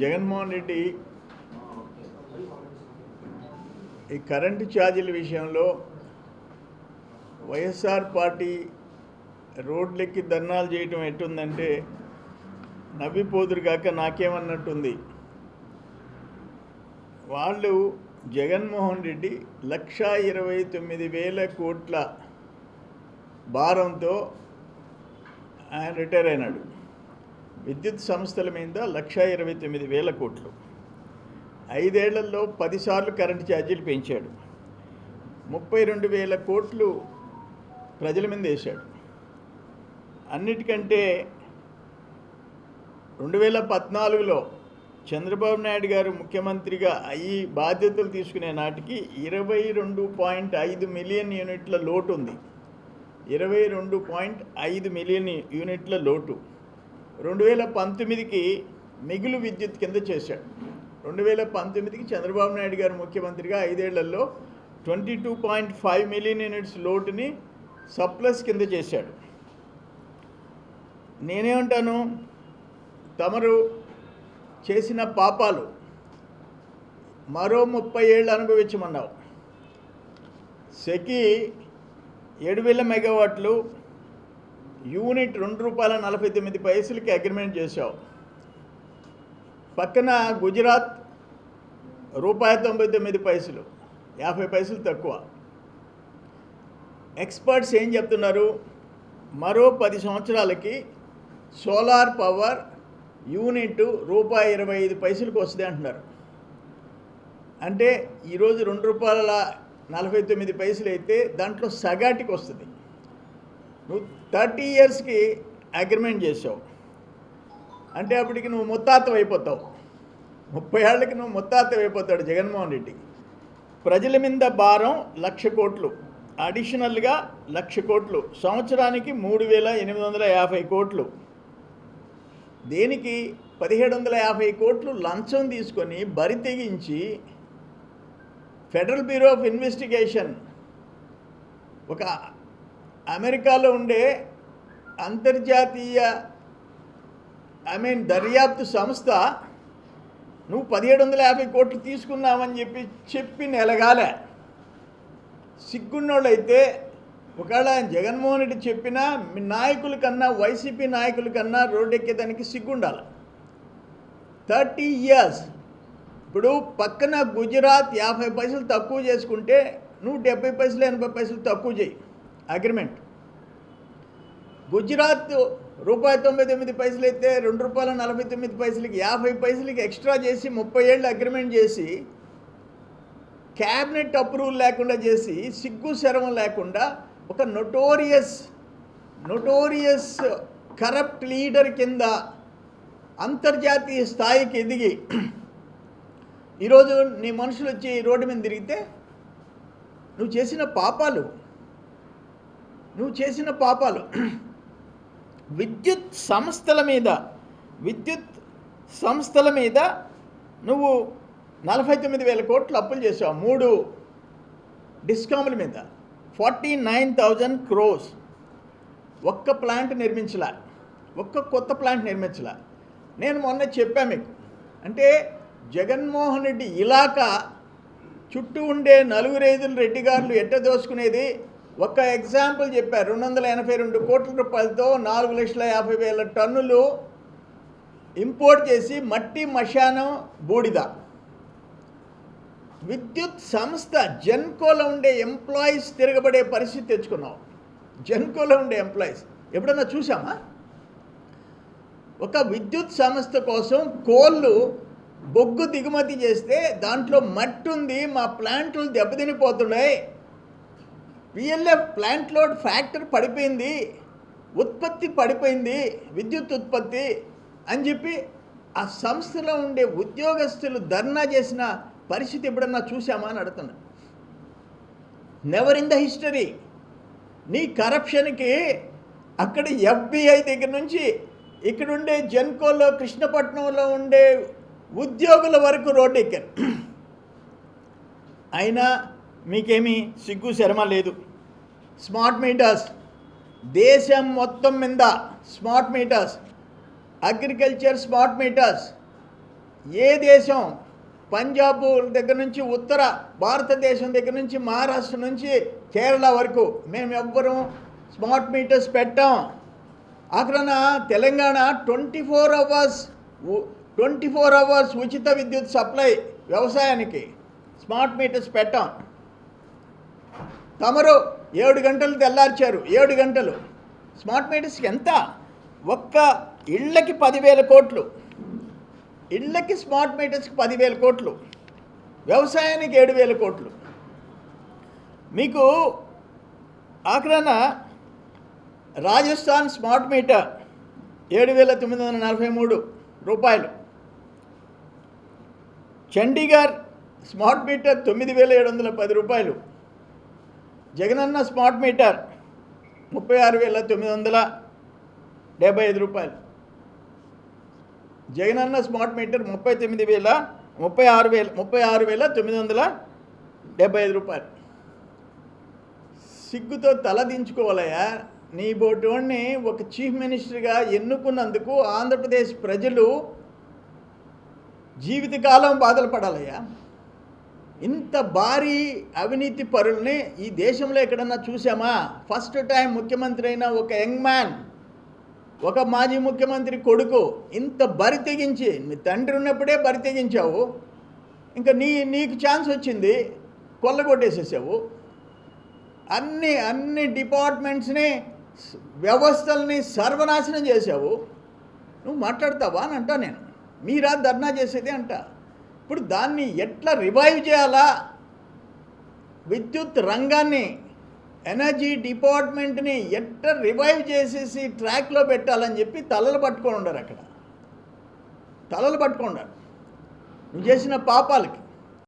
జగన్మోహన్ రెడ్డి ఈ కరెంటు ఛార్జీల విషయంలో వైఎస్ఆర్ పార్టీ రోడ్లెక్కి ధర్నాలు చేయటం ఎట్టుందంటే నవ్విపోదురు కాక నాకేమన్నట్టుంది. వాళ్ళు జగన్మోహన్ రెడ్డి లక్షా ఇరవై తొమ్మిది వేల కోట్ల భారంతో ఆయన రిటైర్ అయినాడు. విద్యుత్ సంస్థల మీద లక్షా ఇరవై తొమ్మిది వేల కోట్లు. ఐదేళ్ళలో పదిసార్లు కరెంటు ఛార్జీలు పెంచాడు. ముప్పై రెండు వేల కోట్లు ప్రజల మీద వేశాడు. అన్నిటికంటే రెండు వేల పద్నాలుగులో చంద్రబాబు నాయుడు గారు ముఖ్యమంత్రిగా అయ్యి బాధ్యతలు తీసుకునే నాటికి ఇరవై రెండు పాయింట్ ఐదు మిలియన్ యూనిట్ల లోటు ఉంది. ఇరవై రెండు పాయింట్ ఐదు మిలియన్ యూనిట్ల లోటు. రెండు వేల పంతొమ్మిదికి మిగులు విద్యుత్ కింద చేశాడు. రెండు వేల పంతొమ్మిదికి చంద్రబాబు నాయుడు గారు ముఖ్యమంత్రిగా ఐదేళ్ళలో twenty two point five million units లోటుని surplus కింద చేశాడు. నేనేమంటాను? తమరు చేసిన పాపాలు మరో ముప్పై ఏళ్ళు అనుభవించమన్నావు. సెకి ఏడు వేల మెగావాట్లు యూనిట్ రెండు రూపాయల నలభై తొమ్మిది పైసలకి అగ్రిమెంట్ చేశావు. పక్కన గుజరాత్ రూపాయి తొంభై తొమ్మిది పైసలు యాభై పైసలు తక్కువ. ఎక్స్పర్ట్స్ ఏం చెప్తున్నారు? మరో పది సంవత్సరాలకి సోలార్ పవర్ యూనిట్ రూపాయి ఇరవై ఐదు పైసలకు వస్తుంది అంటున్నారు. అంటే ఈరోజు రెండు రూపాయల నలభై తొమ్మిది పైసలు అయితే దాంట్లో సగాటికి వస్తుంది. నువ్వు థర్టీ ఇయర్స్కి అగ్రిమెంట్ చేసావు. అంటే అప్పటికి నువ్వు ముత్తాతం అయిపోతావు. ముప్పై ఏళ్ళకి నువ్వు ముత్తాతం అయిపోతాడు జగన్మోహన్ రెడ్డి. ప్రజల మీద భారం లక్ష కోట్లు. అడిషనల్గా లక్ష కోట్లు. సంవత్సరానికి మూడు వేల ఎనిమిది వందల యాభై కోట్లు. దేనికి? పదిహేడు వందల యాభై కోట్లు లంచం తీసుకొని బరి తెగించి ఫెడరల్ బ్యూరో ఆఫ్ ఇన్వెస్టిగేషన్ ఒక అమెరికాలో ఉండే అంతర్జాతీయ ఐ మీన్ దర్యాప్తు సంస్థ నువ్వు పదిహేడు వందల యాభై కోట్లు తీసుకున్నావని చెప్పి చెప్పి నెలగాలే. సిగ్గున్నోళ్ళైతే ఒకవేళ ఆయన జగన్మోహన్ రెడ్డి చెప్పినా మీ నాయకుల కన్నా వైసీపీ నాయకుల కన్నా రోడ్డు ఎక్కేదానికి సిగ్గుండాలి. Thirty years. ఇప్పుడు పక్కన గుజరాత్ యాభై పైసలు తక్కువ చేసుకుంటే నువ్వు డెబ్బై పైసలు ఎనభై పైసలు తక్కువ చేయి. అగ్రిమెంట్. గుజరాత్ రూపాయి తొంభై తొమ్మిది పైసలు అయితే రెండు రూపాయల నలభై తొమ్మిది పైసలకి యాభై పైసలకి ఎక్స్ట్రా చేసి ముప్పై ఏళ్ళు అగ్రిమెంట్ చేసి క్యాబినెట్ అప్రూవల్ లేకుండా చేసి సిగ్గు శరం లేకుండా ఒక నొటోరియస్ నొటోరియస్ కరప్ట్ లీడర్ కింద అంతర్జాతీయ స్థాయికి ఎదిగి ఈరోజు నీ మనుషులు వచ్చి రోడ్డు మీద తిరిగితే నువ్వు చేసిన పాపాలు నువ్వు చేసిన పాపాలు. విద్యుత్ సంస్థల మీద విద్యుత్ సంస్థల మీద నువ్వు నలభై తొమ్మిది వేల కోట్లు అప్పులు చేసావు. మూడు డిస్కాముల మీద. Forty nine thousand crores. ఒక్క ప్లాంట్ నిర్మించలా. ఒక్క కొత్త ప్లాంట్ నిర్మించలా. నేను మొన్న చెప్పాను మీకు. అంటే జగన్మోహన్ రెడ్డి ఇలాకా చుట్టూ ఉండే నలుగురు రెడ్డి గారులు ఎట్ట దోసుకునేది? ఒక ఎగ్జాంపుల్ చెప్పారు. రెండు వందల ఎనభై రెండు కోట్ల రూపాయలతో నాలుగు లక్షల యాభై వేల టన్నులు ఇంపోర్ట్ చేసి మట్టి మశానం బూడిద. విద్యుత్ సంస్థ జెన్కోలో ఉండే ఎంప్లాయీస్ తిరగబడే పరిస్థితి తెచ్చుకున్నాం. జెన్కోలో ఉండే ఎంప్లాయీస్. ఎప్పుడన్నా చూసామా ఒక విద్యుత్ సంస్థ కోసం కోళ్ళు బొగ్గు దిగుమతి చేస్తే దాంట్లో మట్టి ఉంది మా ప్లాంట్లు దెబ్బతినిపోతున్నాయి. పిఎల్ఎఫ్ ప్లాంట్ లోడ్ ఫ్యాక్టరీ పడిపోయింది ఉత్పత్తి పడిపోయింది విద్యుత్ ఉత్పత్తి అని చెప్పి ఆ సంస్థలో ఉండే ఉద్యోగస్తులు ధర్నా చేసిన పరిస్థితి ఎప్పుడన్నా చూసామా అని అడుగుతున్నా. నెవర్ ఇన్ ద హిస్టరీ నీ కరప్షన్కి అక్కడ ఎఫ్బిఐ దగ్గర నుంచి ఇక్కడ ఉండే జెన్కోలో కృష్ణపట్నంలో ఉండే ఉద్యోగుల వరకు రోడ్డు ఎక్కారు. అయినా మీకేమీ సిగ్గు శర్మ లేదు. Smart meters. దేశం మొత్తం మీద smart meters. Agriculture smart meters. ఏ దేశం? పంజాబ్ దగ్గర నుంచి ఉత్తర భారతదేశం దగ్గర నుంచి మహారాష్ట్ర నుంచి కేరళ వరకు మేము ఎవ్వరం స్మార్ట్ మీటర్స్ పెట్టాం. అక్కడ Telangana twenty four hours twenty four hours ఉచిత విద్యుత్ సప్లై వ్యవసాయానికి స్మార్ట్ మీటర్స్ పెట్టాం. తమరు ఏడు గంటలు తెల్లార్చారు. ఏడు గంటలు. స్మార్ట్ మీటర్స్కి ఎంత? ఒక్క ఇళ్ళకి పదివేల కోట్లు. ఇళ్ళకి స్మార్ట్ మీటర్స్కి పదివేల కోట్లు. వ్యవసాయానికి ఏడు వేల కోట్లు. మీకు ఆఖరాన రాజస్థాన్ స్మార్ట్ మీటర్ ఏడు వేల తొమ్మిది వందల నలభై మూడు రూపాయలు. చండీగఢ్ స్మార్ట్ మీటర్ తొమ్మిది వేల ఏడు వందల పది రూపాయలు. జగనన్న స్మార్ట్ మీటర్ ముప్పై ఆరు వేల తొమ్మిది వందల డెబ్బై ఐదు రూపాయలు. జగనన్న స్మార్ట్ మీటర్ ముప్పై తొమ్మిది వేల ముప్పై ఆరు వేల ముప్పై ఆరు వేల తొమ్మిది వందల డెబ్బై ఐదు రూపాయలు. సిగ్గుతో తలదించుకోవాలయ్యా నీ బోటోడిని ఒక చీఫ్ మినిస్టర్గా ఎన్నుకున్నందుకు ఆంధ్రప్రదేశ్ ప్రజలు జీవితకాలం బాధలు పడాలయ్యా. ఇంత భారీ అవినీతి పరుల్ని ఈ దేశంలో ఎక్కడన్నా చూసామా ఫస్ట్ టైం ముఖ్యమంత్రి అయిన ఒక యంగ్ మ్యాన్ ఒక మాజీ ముఖ్యమంత్రి కొడుకు ఇంత బరి తెగించి నీ తండ్రి ఉన్నప్పుడే బరి తెగించావు. ఇంకా నీ నీకు ఛాన్స్ వచ్చింది కొల్లగొట్టేసేసావు. అన్ని అన్ని డిపార్ట్మెంట్స్ని వ్యవస్థల్ని సర్వనాశనం చేసావు. నువ్వు మాట్లాడతావా అని అంటా నేను. మీరా ధర్నా చేసేది అంట. ఇప్పుడు దాన్ని ఎట్లా రివైవ్ చేయాలా? విద్యుత్ రంగాన్ని ఎనర్జీ డిపార్ట్మెంట్ని ఎట్లా రివైవ్ చేసేసి ట్రాక్లో పెట్టాలని చెప్పి తలలు పట్టుకొని ఉండరు అక్కడ. తలలు పట్టుకొని ఉండరు. నువ్వు చేసిన పాపాలకి.